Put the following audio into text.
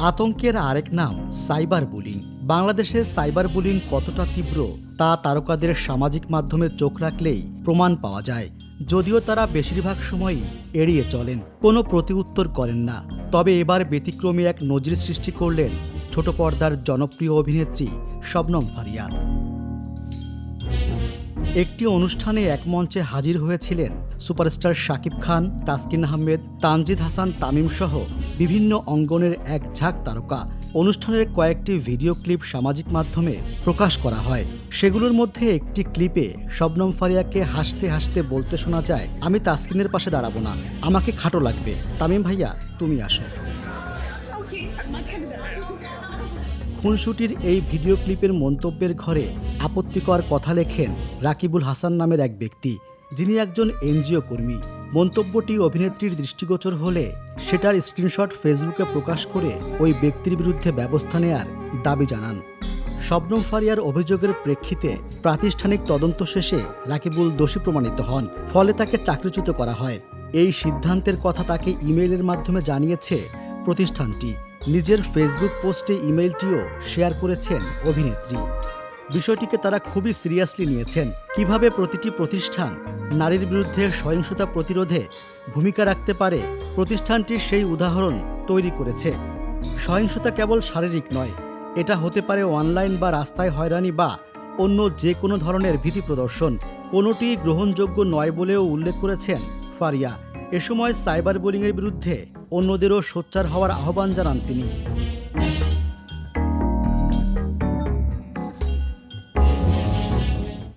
আতঙ্কের আরেক নাম সাইবার বুলিং। বাংলাদেশে সাইবার বুলিং কতটা তীব্র, তা তারকাদের সামাজিক মাধ্যমে চোখ রাখলেই প্রমাণ পাওয়া যায়। যদিও তারা বেশিরভাগ সময়ই এড়িয়ে চলেন, কোনো প্রতিউত্তর করেন না। তবে এবার ব্যতিক্রমী এক নজির সৃষ্টি করলেন ছোট পর্দার জনপ্রিয় অভিনেত্রী শবনম ফারিয়া। একটি অনুষ্ঠানে এক মঞ্চে হাজির হয়েছিলেন সুপারস্টার শাকিব খান, তাসকিন আহমেদ, তানজিদ হাসান, তামিম সহ বিভিন্ন অঙ্গনের এক ঝাঁক তারকা অনুষ্ঠানের কয়েকটি ভিডিও ক্লিপ সামাজিক মাধ্যমে প্রকাশ করা হয়। সেগুলোর মধ্যে একটি ক্লিপে শবনম ফারিয়াকে হাসতে হাসতে বলতে শোনা যায়, আমি তাসকিনের পাশে দাঁড়াবো না, আমাকে খাটো লাগবে। তামিম ভাইয়া, তুমি আসো। খুনসুটির এই ভিডিও ক্লিপের মন্তব্যের ঘরে আপত্তিকর কথা লেখেন রাকিবুল হাসান নামের এক ব্যক্তি, যিনি একজন এনজিও কর্মী। মন্তব্যটি অভিনেত্রীর দৃষ্টিগোচর হলে সেটার স্ক্রিনশট ফেসবুকে প্রকাশ করে ওই ব্যক্তির বিরুদ্ধে ব্যবস্থা নেয়ার দাবি জানান। শবনম ফারিয়ার অভিযোগের প্রেক্ষিতে প্রাতিষ্ঠানিক তদন্ত শেষে রাকিবুল দোষী প্রমাণিত হন। ফলে তাকে চাকরিচ্যুত করা হয়। এই সিদ্ধান্তের কথা তাকে ইমেইলের মাধ্যমে জানিয়েছে প্রতিষ্ঠানটি। নিজের ফেসবুক পোস্টে ইমেইলটিও শেয়ার করেছেন অভিনেত্রী। বিষয়টিকে তারা খুবই সিরিয়াসলি নিয়েছেন। কীভাবে প্রতিটি প্রতিষ্ঠান নারীর বিরুদ্ধে সহিংসতা প্রতিরোধে ভূমিকা রাখতে পারে, প্রতিষ্ঠানটির সেই উদাহরণ তৈরি করেছে। সহিংসতা কেবল শারীরিক নয়, এটা হতে পারে অনলাইন বা রাস্তায় হয়রানি বা অন্য যে কোনো ধরনের ভীতি প্রদর্শন। কোনোটি গ্রহণযোগ্য নয় বলেও উল্লেখ করেছেন ফারিয়া। এ সময় সাইবার বোলিংয়ের বিরুদ্ধে অন্যদেরও সোচ্চার হওয়ার আহ্বান জানান তিনি।